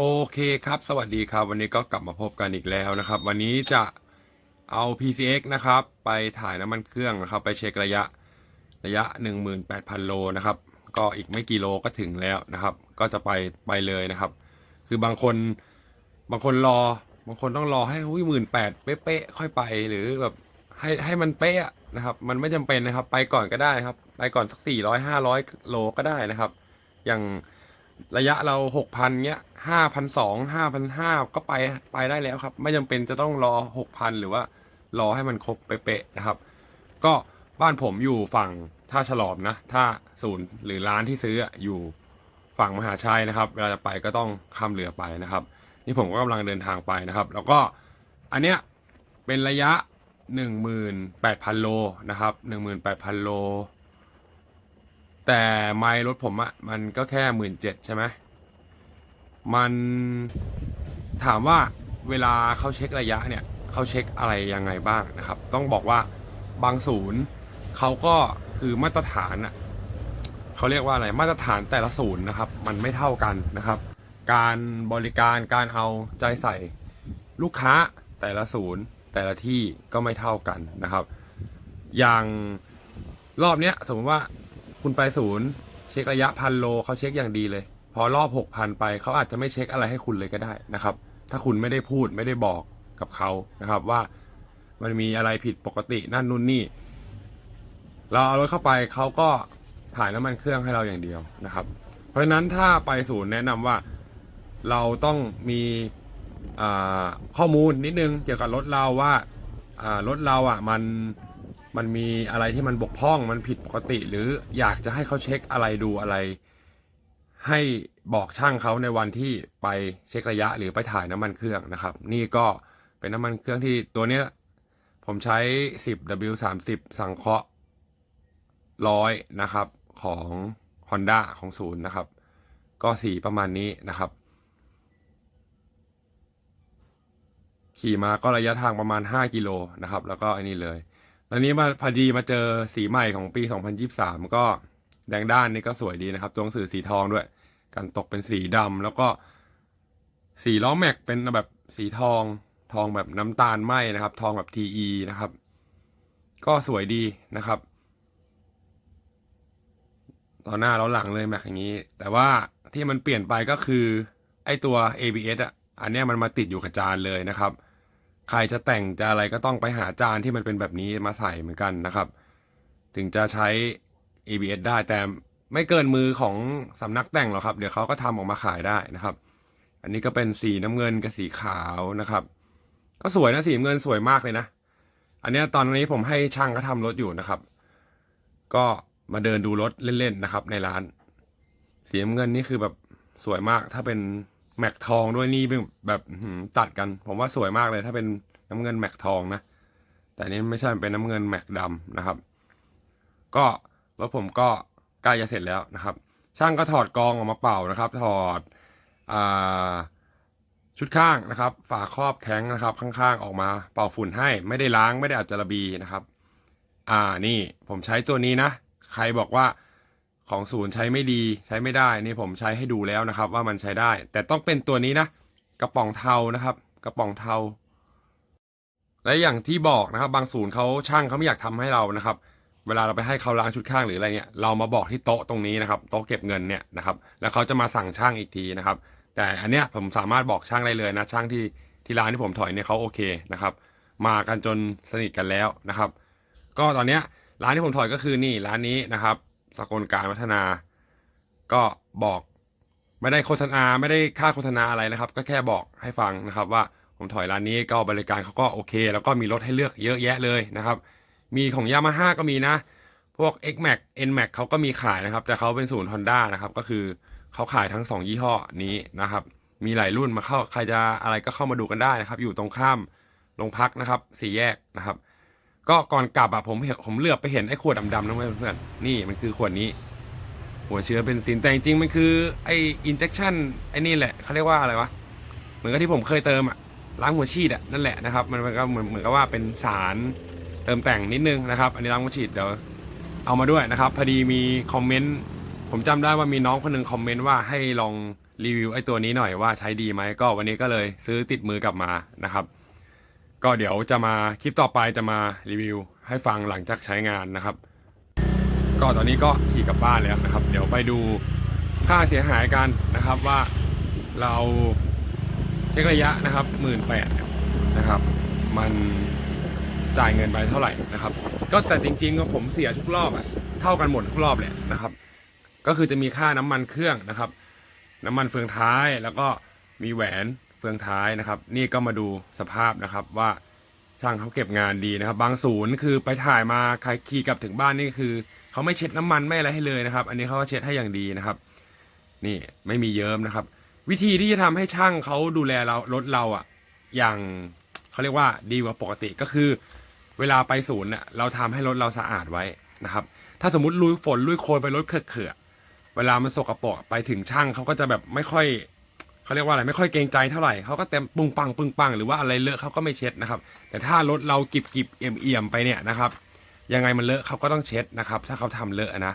โอเคครับ สวัสดีครับ วันนี้ก็กลับมาพบกันอีกแล้วนะครับ วันนี้จะเอา PCX นะครับ ไปถ่ายน้ำมันเครื่องนะครับ ไปเช็คระยะระยะ 18,000 โลนะครับ ก็อีกไม่กี่โลก็ถึงแล้วนะครับ ก็จะไปไปเลยนะครับ คือบางคนบางคนรอบางคนต้องรอให้หมื่นแปดเป๊ะๆค่อยไปหรือแบบให้ให้มันเป๊ะนะครับ มันไม่จำเป็นนะครับ ไปก่อนก็ได้ครับ ไปก่อนสักสี่ร้อยห้าร้อยโลก็ได้นะครับ อย่าง ระยะเราหกพันเงี้ยห้าพันสองห้าพันห้าก็ไปไปได้แล้วครับ ไม่จำเป็นจะต้องรอหกพันหรือว่ารอให้มันครบเป๊ะๆนะครับ ก็บ้านผมอยู่ฝั่งท่าฉลอมนะท่าศูนย์หรือร้านที่ซื้ออยู่ฝั่งมหาชัยนะครับ เวลาจะไปก็ต้องข้ามเรือไปนะครับ นี่ผมก็กำลังเดินทางไปนะครับ แล้วก็อันเนี้ยเป็นระยะ 18,000 โลนะครับ 18,000 โล แต่ไมล์รถผมอะมันก็แค่17,000ใช่ไหมมันถามว่าเวลาเขาเช็คระยะเนี่ยเขาเช็คอะไรยังไงบ้างนะครับ ต้องบอกว่าบางศูนย์เขาก็คือมาตรฐานอะเขาเรียกว่าอะไรมาตรฐานแต่ละศูนย์นะครับ มันไม่เท่ากันนะครับ การบริการการเอาใจใส่ลูกค้าแต่ละศูนย์แต่ละที่ก็ไม่เท่ากันนะครับ อย่างรอบเนี้ยสมมติว่า คุณไปศูนย์เช็คระยะพันโลเขาเช็คอย่างดีเลย พอรอบหกพันไปเขาอาจจะไม่เช็คอะไรให้คุณเลยก็ได้นะครับ ถ้าคุณไม่ได้พูดไม่ได้บอกกับเขานะครับว่ามันมีอะไรผิดปกตินั่นนู่นนี่ เราเอารถเข้าไปเขาก็ถ่ายน้ำมันเครื่องให้เราอย่างเดียวนะครับ เพราะฉะนั้นถ้าไปศูนย์แนะนำว่าเราต้องมีข้อมูลนิดนึงเกี่ยวกับรถเราว่ารถเราอะมัน มันมีอะไรที่มันบกพร่องมันผิดปกติ หรืออยากจะให้เขาเช็คอะไรดูอะไร ให้บอกช่างเขาในวันที่ไปเช็คระยะหรือไปถ่ายน้ำมันเครื่องนะครับ นี่ก็เป็นน้ำมันเครื่องที่ตัวเนี้ยผมใช้ 10 W 3 0 สังเคราะห์ร้อยนะครับของ Honda ของศูนย์นะครับ ก็สีประมาณนี้นะครับ ขี่มาก็ระยะทางประมาณ 5 กิโลนะครับ แล้วก็อันนี้เลย แล้วนี้มาพอดีมาเจอสีใหม่ของปี 2023 ก็แดงด้านนี่ก็สวยดีนะครับ ตัวหนังสือสีทองด้วยกันตกเป็นสีดำแล้วก็สีล้อแม็กเป็นแบบสีทองทองแบบน้ำตาลไหมนะครับ ทองแบบ TE นะครับ ก็สวยดีนะครับตอนหน้าแล้วหลังเลยแม็กอย่างนี้ แต่ว่าที่มันเปลี่ยนไปก็คือไอตัว ABS อะอันนี้มันมาติดอยู่กับจานเลยนะครับ ใครจะแต่งจะอะไรก็ต้องไปหาจานที่มันเป็นแบบนี้มาใส่เหมือนกันนะครับ ถึงจะใช้ ABS ได้แต่ไม่เกินมือของสำนักแต่งหรอกครับ เดี๋ยวเขาก็ทำออกมาขายได้นะครับ อันนี้ก็เป็นสีน้ำเงินกับสีขาวนะครับ ก็สวยนะสีน้ำเงินสวยมากเลยนะ อันนี้ตอนนี้ผมให้ช่างเขาทำรถอยู่นะครับ ก็มาเดินดูรถเล่นๆนะครับ ในร้าน สีน้ำเงินนี่คือแบบสวยมากถ้าเป็น แม็กทองด้วยนี่เป็นแบบตัดกัน ผมว่าสวยมากเลย ถ้าเป็นน้ำเงินแม็กทองนะ แต่นี้ไม่ใช่เป็นน้ำเงินแม็กดำนะครับ ก็รถผมก็ใกล้จะเสร็จแล้วนะครับ ช่างก็ถอดกองออกมาเป่านะครับ ถอดอ่าชุดข้างนะครับ ฝาครอบแข็งนะครับ ข้างๆออกมาเป่าฝุ่นให้ ไม่ได้ล้างไม่ได้อัดจระบีนะครับ อ่านี่ผมใช้ตัวนี้นะ ใครบอกว่า ของศูนย์ใช้ไม่ดีใช้ไม่ได้นี่ผมใช้ให้ดูแล้วนะครับ ว่ามันใช้ได้ แต่ต้องเป็นตัวนี้นะ กระป๋องเทานะครับ กระป๋องเทา และอย่างที่บอกนะครับ บางศูนย์เขาช่างเขาไม่อยากทำให้เรานะครับ เวลาเราไปให้เขาล้างชุดข้างหรืออะไรเนี่ยเรามาบอกที่โต๊ะตรงนี้นะครับโต๊ะเก็บเงินเนี่ยนะครับ แล้วเขาจะมาสั่งช่างอีกทีนะครับ แต่อันเนี้ยผมสามารถบอกช่างได้เลยนะช่างที่ที่ร้านที่ผมถอยเนี่ยเขาโอเคนะครับ มากันจนสนิทกันแล้วนะครับ ก็ตอนเนี้ยร้านที่ผมถอยก็คือนี่ร้านนี้นะครับ สกลการพัฒนา ก็บอกไม่ได้โฆษณาไม่ได้ค่าโฆษณาอะไรนะครับ ก็แค่บอกให้ฟังนะครับ ว่าผมถอยร้านนี้ก็บริการเขาก็โอเค แล้วก็มีรถให้เลือกเยอะแยะเลยนะครับ มีของยามาฮ่าก็มีนะ พวก X Max N Max เขาก็มีขายนะครับ แต่เขาเป็นศูนย์ Honda นะครับ ก็คือเขาขายทั้ง 2 ยี่ห้อนี้นะครับ มีหลายรุ่นมาเข้าใครจะอะไรก็เข้ามาดูกันได้นะครับ อยู่ตรงข้ามโรงพักนะครับสี่แยกนะครับ ก็ก่อนกลับอะผมเห็นผมเลือกไปเห็นไอ้ขวดดำๆนั่นเพื่อนเพื่อนๆนี่มันคือขวดนี้ หัวเชื้อเบนซินแต่จริงๆมันคือไอ้ injection ไอ้นี่แหละเขาเรียกว่าอะไรวะเหมือนกับที่ผมเคยเติมอะล้างหัวฉีดอะนั่นแหละนะครับมันก็เหมือนเหมือนกับว่าเป็นสารเติมแต่งนิดนึงนะครับ อันนี้ล้างหัวฉีดเดี๋ยวเอามาด้วยนะครับ พอดีมีคอมเมนต์ผมจำได้ว่ามีน้องคนหนึ่งคอมเมนต์ว่าให้ลองรีวิวไอ้ตัวนี้หน่อยว่าใช้ดีไหมก็วันนี้ก็เลยซื้อติดมือกลับมานะครับ ก็เดี๋ยวจะมาคลิปต่อไปจะมารีวิว ให้ฟังหลังจากใช้งานนะครับ ก็ตอนนี้ก็ขี่กลับบ้านแล้วนะครับ เดี๋ยวไปดูค่าเสียหายกันนะครับว่าเราเช็คระยะนะครับหมื่นแปดนะครับ มันจ่ายเงินไปเท่าไหร่นะครับ ก็แต่จริงๆก็ผมเสียทุกรอบอะเท่ากันหมดทุกรอบเลยนะครับ ก็คือจะมีค่าน้ำมันเครื่องนะครับ น้ำมันเฟืองท้ายแล้วก็มีแหวน เฟืองท้ายนะครับ นี่ก็มาดูสภาพนะครับว่าช่างเขาเก็บงานดีนะครับ บางศูนย์คือไปถ่ายมาใครขี่กลับถึงบ้านนี่คือเขาไม่เช็ดน้ำมันไม่อะไรให้เลยนะครับ อันนี้เขาก็เช็ดให้อย่างดีนะครับ นี่ไม่มีเยิ้มนะครับ วิธีที่จะทำให้ช่างเขาดูแลเรารถเราอะอย่างเขาเรียกว่าดีกว่าปกติก็คือ เวลาไปศูนย์น่ะเราทำให้รถเราสะอาดไว้นะครับ ถ้าสมมติลุยฝนลุยโคลนไปรถเขื่อเวลามันสกปรกไปถึงช่างเขาก็จะแบบไม่ค่อย เขาเรียกว่าอะไรไม่ค่อยเกรงใจเท่าไหร่เขาก็เต็มปุงปังปึงปังหรือว่าอะไรเลอะเขาก็ไม่เช็ดนะครับ แต่ถ้ารถเรากิบกิบเอี่ยมเอี่ยมไปเนี่ยนะครับยังไงมันเลอะเขาก็ต้องเช็ดนะครับ ถ้าเขาทำเลอะนะ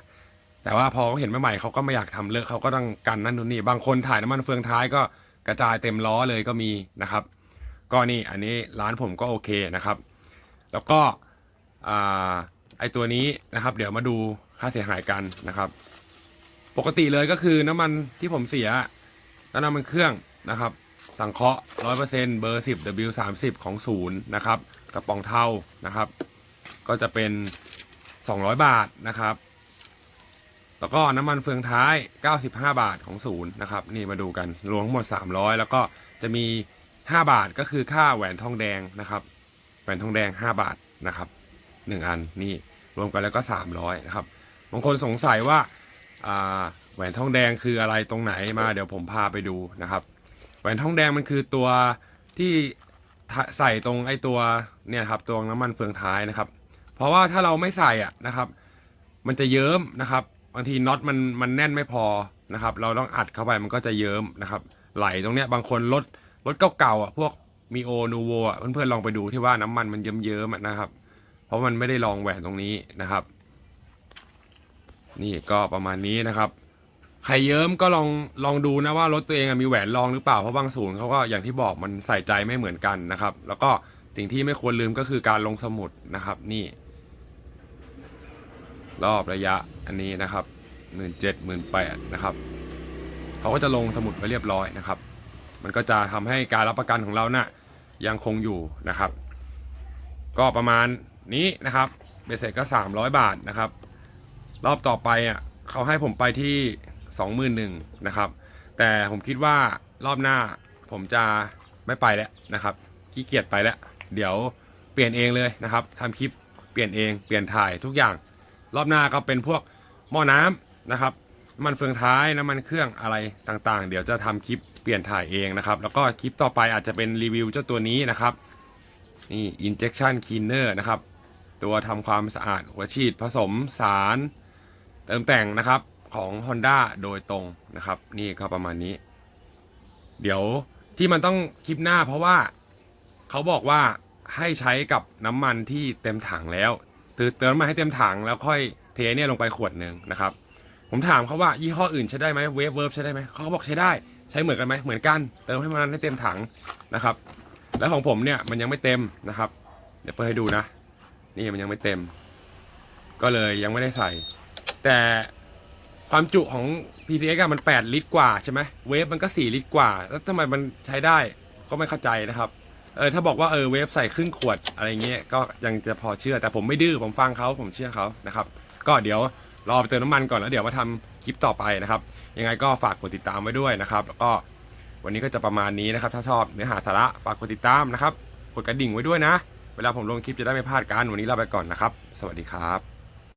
แต่ว่าพอเขาเห็นใหม่ๆเขาก็ไม่อยากทำเลอะเขาก็ต้องกันนั่นนู่นนี่บางคนถ่ายน้ำมันเฟืองท้ายก็กระจายเต็มล้อเลยก็มีนะครับ ก็นี่อันนี้ร้านผมก็โอเคนะครับ แล้วก็อไอตัวนี้นะครับ เดี๋ยวมาดูค่าเสียหายกันนะครับ ปกติเลยก็คือน้ำมันที่ผมเสีย แล้วน้ำมันเครื่องนะครับ สังเคราะห์ร้อยเปอร์เซ็นต์เบอร์สิบ W สามสิบของศูนย์นะครับกระป๋องเท่านะครับ ก็จะเป็นสองร้อยบาทนะครับ แล้วก็น้ำมันเฟืองท้าย 95 บาทของศูนย์นะครับ นี่มาดูกันรวมทั้งหมด 300 แล้วก็จะมี 5 บาทก็คือค่าแหวนทองแดงนะครับ แหวนทองแดง 5 บาทนะครับ 1 อันนี่รวมกันแล้วก็ 300นะครับบางคนสงสัยว่า แหวนทองแดงคืออะไรตรงไหนมาเดี๋ยวผมพาไปดูนะครับ แหวนทองแดงมันคือตัวที่ใส่ตรงไอ้ตัวเนี่ยครับตัวน้ำมันเฟืองท้ายนะครับ เพราะว่าถ้าเราไม่ใส่อะนะครับ มันจะเยิ้มนะครับบางทีน็อตมันมันแน่นไม่พอนะครับ เราต้องอัดเข้าไปมันก็จะเยิ้มนะครับ ไหลตรงเนี้ยบางคนรถรถเก่าๆอะพวกมีโอนูโวอะเพื่อนๆลองไปดูที่ว่าน้ำมันมันเยิ้มๆนะครับ เพราะมันไม่ได้ลองแหวนตรงนี้นะครับ นี่ก็ประมาณนี้นะครับ ใครเยิ้มก็ลองลองดูนะว่ารถตัวเองมีแหวนรองหรือเปล่าเพราะบางศูนย์เขาก็อย่างที่บอกมันใส่ใจไม่เหมือนกันนะครับ แล้วก็สิ่งที่ไม่ควรลืมก็คือการลงสมุดนะครับ นี่ รอบระยะอันนี้นะครับหมื่นเจ็ดหมื่นแปดนะครับเขาก็จะลงสมุดไว้เรียบร้อยนะครับ มันก็จะทำให้การรับประกันของเรานะ่ะยังคงอยู่นะครับ ก็ประมาณนี้นะครับเบสเสร็จก็ 300 บาทนะครับ รอบต่อไปอะเขาให้ผมไปที่ 21,000นะครับ แต่ผมคิดว่ารอบหน้าผมจะไม่ไปแล้วนะครับขี้เกียจไปแล้ว เดี๋ยวเปลี่ยนเองเลยนะครับทำคลิปเปลี่ยนเองเปลี่ยนถ่ายทุกอย่าง รอบหน้าก็เป็นพวกหม้อน้ำนะครับน้ำมันเฟืองท้ายน้ำมันเครื่องอะไรต่างๆ เดี๋ยวจะทำคลิปเปลี่ยนถ่ายเองนะครับ แล้วก็คลิปต่อไปอาจจะเป็นรีวิวเจ้าตัวนี้นะครับนี่ injection cleaner นะครับ ตัวทำความสะอาดหัวฉีดผสมสาร เติมแต่งนะครับ ของ Honda โดยตรงนะครับ นี่ก็ประมาณนี้ เดี๋ยวที่มันต้องคลิปหน้าเพราะว่าเขาบอกว่าให้ใช้กับน้ำมันที่เต็มถังแล้วคือเติมน้ำมันให้เต็มถังแล้วค่อยเทเนี่ยลงไปขวดหนึ่งนะครับ ผมถามเขาว่ายี่ห้ออื่นใช้ได้ไหมเวฟเวิร์บใช้ได้ไหมเขาก็บอกใช้ได้ใช้เหมือนกันไหมเหมือนกัน เติมให้มันให้เต็มถังนะครับ แล้วของผมเนี่ยมันยังไม่เต็มนะครับ เดี๋ยวเปิดให้ดูนะ นี่มันยังไม่เต็ม ก็เลยยังไม่ได้ใส่ แต่ ความจุของ PCX อะมัน 8 ลิตรกว่าใช่ไหมเวฟมันก็ 4 ลิตรกว่า แล้วทำไมมันใช้ได้ก็ไม่เข้าใจนะครับ เออถ้าบอกว่าเออเวฟใส่ครึ่งขวดอะไรเงี้ยก็ยังจะพอเชื่อ แต่ผมไม่ดื้อผมฟังเขาผมเชื่อเขานะครับ ก็เดี๋ยวรอไปเติมน้ำมันก่อนแล้วเดี๋ยวมาทำคลิปต่อไปนะครับ ยังไงก็ฝากกดติดตามไว้ด้วยนะครับแล้วก็วันนี้ก็จะประมาณนี้นะครับ ถ้าชอบเนื้อหาสาระฝากกดติดตามนะครับกดกระดิ่งไว้ด้วยนะ เวลาผมลงคลิปจะได้ไม่พลาดกันวันนี้ลาไปก่อนนะครับ สวัสดีครับ